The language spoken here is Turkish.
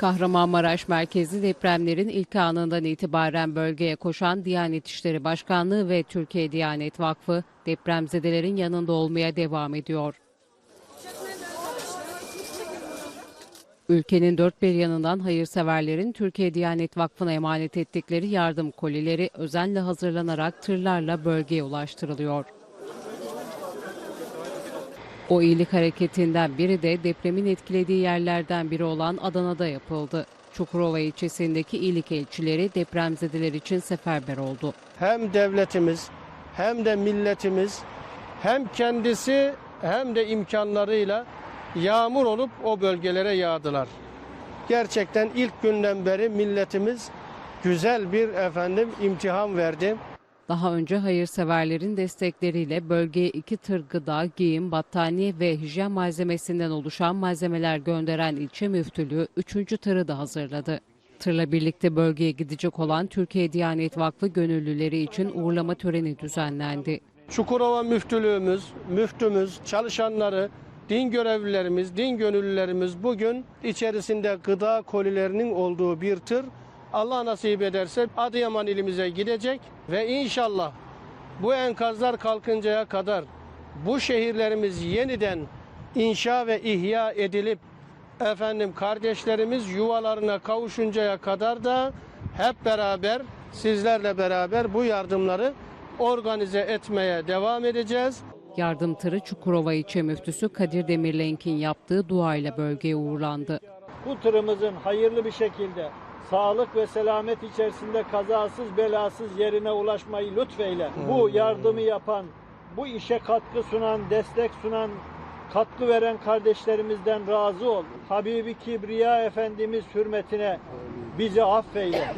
Kahramanmaraş merkezli depremlerin ilk anından itibaren bölgeye koşan Diyanet İşleri Başkanlığı ve Türkiye Diyanet Vakfı depremzedelerin yanında olmaya devam ediyor. Ülkenin dört bir yanından hayırseverlerin Türkiye Diyanet Vakfı'na emanet ettikleri yardım kolileri özenle hazırlanarak tırlarla bölgeye ulaştırılıyor. O iyilik hareketinden biri de depremin etkilediği yerlerden biri olan Adana'da yapıldı. Çukurova ilçesindeki iyilik elçileri depremzedeler için seferber oldu. hem devletimiz hem de milletimiz hem kendisi hem de imkanlarıyla yağmur olup o bölgelere yağdılar. Gerçekten ilk günden beri milletimiz güzel bir efendim imtihan verdi. Daha önce hayırseverlerin destekleriyle bölgeye iki tır gıda, giyim, battaniye ve hijyen malzemesinden oluşan malzemeler gönderen ilçe müftülüğü üçüncü tırı da hazırladı. Tırla birlikte bölgeye gidecek olan Türkiye Diyanet Vakfı gönüllüleri için uğurlama töreni düzenlendi. Çukurova müftülüğümüz, müftümüz, çalışanları, din görevlilerimiz, din gönüllülerimiz bugün içerisinde gıda kolilerinin olduğu bir tır Allah nasip ederse Adıyaman ilimize gidecek ve inşallah bu enkazlar kalkıncaya kadar bu şehirlerimiz yeniden inşa ve ihya edilip efendim kardeşlerimiz yuvalarına kavuşuncaya kadar da hep beraber sizlerle beraber bu yardımları organize etmeye devam edeceğiz. Yardım tırı Çukurova ilçe müftüsü Kadir Demirlenk'in yaptığı duayla bölgeye uğurlandı. bu tırımızın hayırlı bir şekilde sağlık ve selamet içerisinde kazasız belasız yerine ulaşmayı lütfeyle. Bu yardımı yapan, bu işe katkı sunan, destek sunan, katkı veren kardeşlerimizden razı ol. Habibi Kibriya Efendimiz hürmetine bizi affeyle.